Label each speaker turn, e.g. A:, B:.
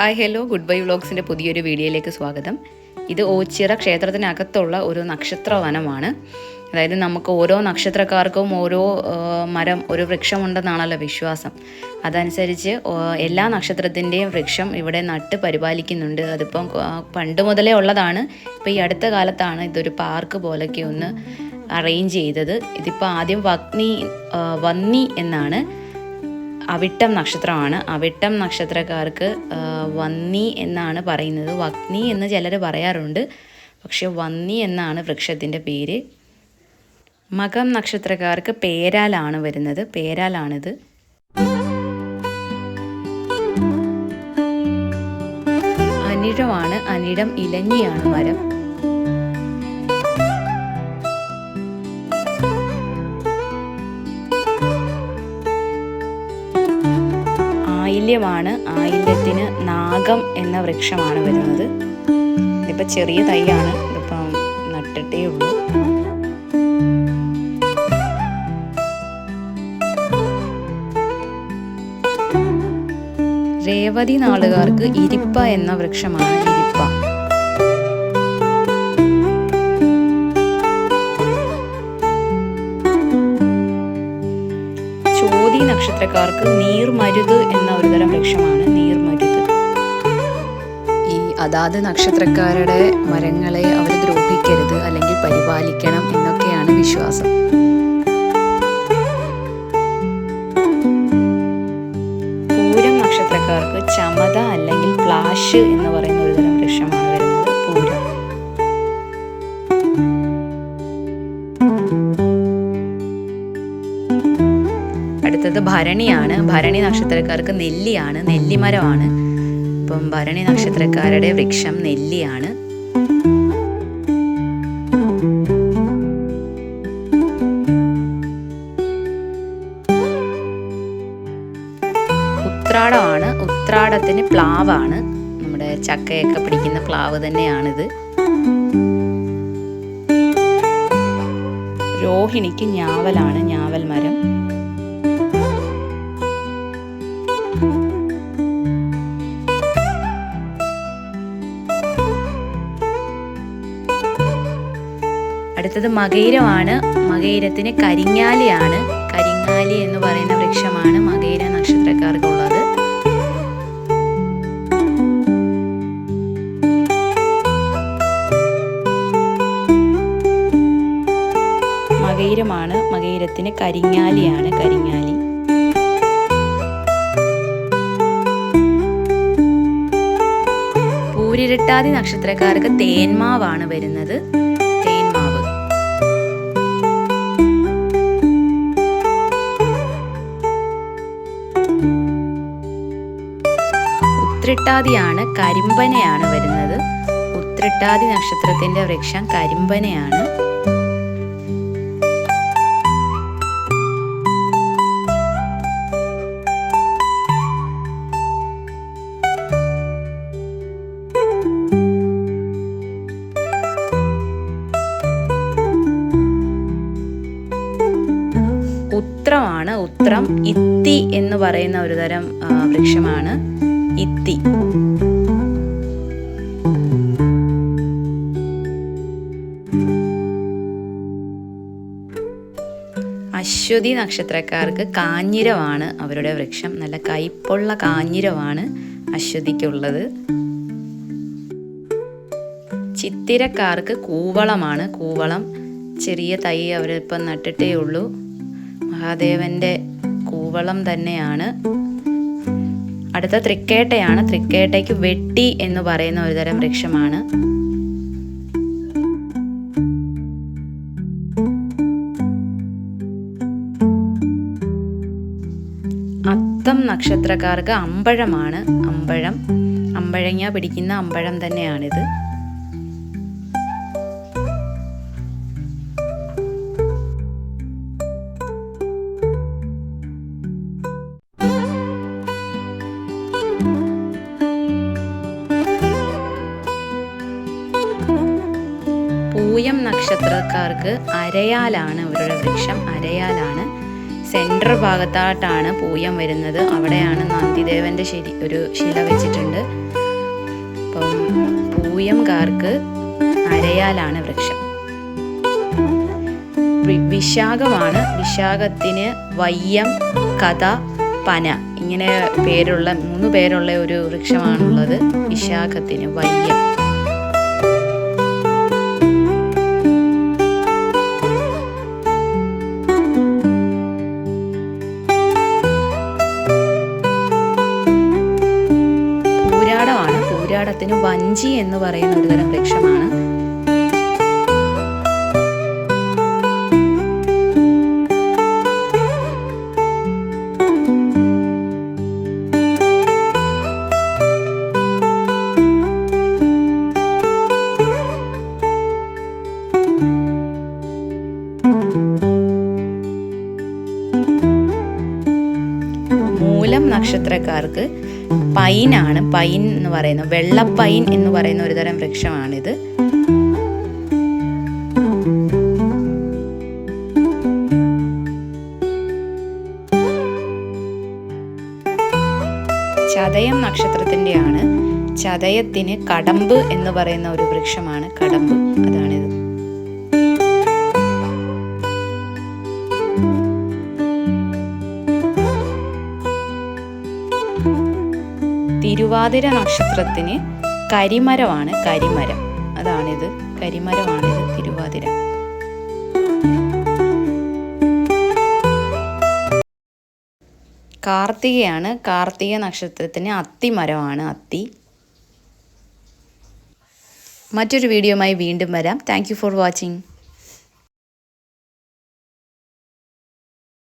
A: Hi hello. Good bye വ്ളോഗ്സിന്റെ പുതിയൊരു വീഡിയോയിലേക്ക് സ്വാഗതം. ഇത് ഓച്ചിറ ക്ഷേത്രത്തിനകത്തുള്ള ഒരു നക്ഷത്ര വനമാണ് അതായത് നമുക്ക് ഓരോ നക്ഷത്രക്കാർക്കും ഓരോ മരം ഒരു വൃക്ഷമുണ്ടെന്നാണല്ലോ വിശ്വാസം. അതനുസരിച്ച് എല്ലാ നക്ഷത്രത്തിന്റെയും വൃക്ഷം ഇവിടെ നട്ട് പരിപാലിക്കുന്നുണ്ട്. അതിപ്പം പണ്ട് മുതലേ ഉള്ളതാണ്. ഇപ്പോൾ ഈ അടുത്ത കാലത്താണ് ഇതൊരു പാർക്ക് പോലൊക്കെ ഒന്ന് അറേഞ്ച് ചെയ്തത്. ഇതിപ്പോൾ ആദ്യം വഗ്നി വന്നി എന്നാണ്. അവിട്ടം നക്ഷത്രമാണ്. അവിട്ടം നക്ഷത്രക്കാർക്ക് വന്നി എന്നാണ് പറയുന്നത്. വഗ്നി എന്ന് ചിലർ പറയാറുണ്ട്. പക്ഷെ വന്നി എന്നാണ് വൃക്ഷത്തിന്റെ പേര്. മകം നക്ഷത്രക്കാർക്ക് പേരാലാണ് വരുന്നത്. പേരാലാണിത്. അനിഴമാണ്. അനിഴം ഇലഞ്ഞിയാണ് മരം. ആയില്യമാണ് ആയില്യത്തിന് നാഗം എന്ന വൃക്ഷമാണ് വരുന്നത്. ഇതിപ്പോൾ ചെറിയ തൈയാണ്. ഇതിപ്പം നട്ടിട്ടേ ഉള്ളൂ. രേവതി നാളുകാർക്ക് ഇരിപ്പ എന്ന വൃക്ഷമാണ് ചോതി നക്ഷത്രക്കാർക്ക് നീർമരുത് എന്ന ഒരുതരം വൃക്ഷമാണ് നീർമരുത്. ഈ അതാത് നക്ഷത്രക്കാരുടെ മരങ്ങളെ അവർ ദ്രോഹിക്കരുത് അല്ലെങ്കിൽ പരിപാലിക്കണം എന്നൊക്കെയാണ് വിശ്വാസം. പൂരം നക്ഷത്രക്കാർക്ക് ചമത അല്ലെങ്കിൽ പ്ലാഷ് എന്ന് ഭരണിയാണ്. ഭരണി നക്ഷത്രക്കാർക്ക് നെല്ലിയാണ്. നെല്ലിമരമാണ്. ഇപ്പം ഭരണി നക്ഷത്രക്കാരുടെ വൃക്ഷം നെല്ലിയാണ്. ഉത്രാടമാണ്. ഉത്രാടത്തിന് പ്ലാവാണ്. നമ്മുടെ ചക്കയൊക്കെ പിടിക്കുന്ന പ്ലാവ് തന്നെയാണിത്. രോഹിണിക്ക് ഞാവലാണ്. ഞാവൽ മരം അടുത്തത് മകയിരമാണ് മകയിരത്തിന് കരിങ്ങാലിയാണ്. കരിങ്ങാലി എന്ന് പറയുന്ന വൃക്ഷമാണ് മകയിര നക്ഷത്രക്കാർക്കുള്ളത്. മകയിരമാണ് മകയിരത്തിന് കരിങ്ങാലിയാണ്. കരിങ്ങാലി. പൂരിരട്ടാതി നക്ഷത്രക്കാർക്ക് തേന്മാവാണ് വരുന്നത്. ഉത്രിട്ടാതിയാണ് കരിമ്പനയാണ് വരുന്നത്. ഉത്രിട്ടാതി നക്ഷത്രത്തിന്റെ വൃക്ഷം കരിമ്പനയാണ്. ഉത്രമാണ് ഉത്രം. ഇത്തി എന്ന് പറയുന്ന ഒരു തരം വൃക്ഷമാണ്. ഇത്തി. അശ്വതി നക്ഷത്രക്കാർക്ക് കാഞ്ഞിരമാണ് അവരുടെ വൃക്ഷം. നല്ല കയ്പുള്ള കാഞ്ഞിരമാണ് അശ്വതിക്കുള്ളത്. ചിത്തിരക്കാർക്ക് കൂവളമാണ്. കൂവളം ചെറിയ തൈ അവരിപ്പം നട്ടിട്ടേ ഉള്ളൂ മഹാദേവന്റെ കൂവളം തന്നെയാണ്. അടുത്ത തൃക്കേട്ടയാണ്. തൃക്കേട്ടയ്ക്ക് വെട്ടി എന്ന് പറയുന്ന ഒരുതരം വൃക്ഷമാണ്. അത്തം നക്ഷത്രക്കാർക്ക് അമ്പഴമാണ്. അമ്പഴം. അമ്പഴങ്ങ പിടിക്കുന്ന അമ്പഴം തന്നെയാണിത്. നക്ഷത്രക്കാർക്ക് അരയാലാണ് ഇവരുടെ വൃക്ഷം അരയാലാണ്. സെൻട്രൽ ഭാഗത്തായിട്ടാണ് പൂയം വരുന്നത്. അവിടെയാണ് നന്ദിദേവന്റെ ശരി ഒരു ശില വെച്ചിട്ടുണ്ട്. അപ്പം പൂയംകാർക്ക് അരയാലാണ് വൃക്ഷം. വിശാഖമാണ്. വിശാഖത്തിന് വയ്യം കഥ പന ഇങ്ങനെ പേരുള്ള മൂന്ന് പേരുള്ള ഒരു വൃക്ഷമാണുള്ളത്. വിശാഖത്തിന് വയ്യം. വഞ്ചി എന്ന് പറയുന്ന ഒരു തരം വൃക്ഷമാണ്. മൂലം നക്ഷത്രക്കാർക്ക് പൈനാണ് പൈൻ എന്ന് പറയുന്നത് വെള്ളപ്പൈൻ എന്ന് പറയുന്ന ഒരു തരം വൃക്ഷമാണിത്. ചതയം നക്ഷത്രത്തിന്റെയാണ്. ചതയത്തിന് കടമ്പ് എന്ന് പറയുന്ന ഒരു വൃക്ഷമാണ് കടമ്പ്. അതാണിത്. തിരുവാതിര നക്ഷത്രത്തിന് കരിമരമാണ് കരിമരം. അതാണിത്. കരിമരമാണിത് തിരുവാതിര. കാർത്തികയാണ്. കാർത്തിക നക്ഷത്രത്തിന് അത്തിമരമാണ്. അത്തി. മറ്റൊരു വീഡിയോയുമായി വീണ്ടും വരാം. Thank for watching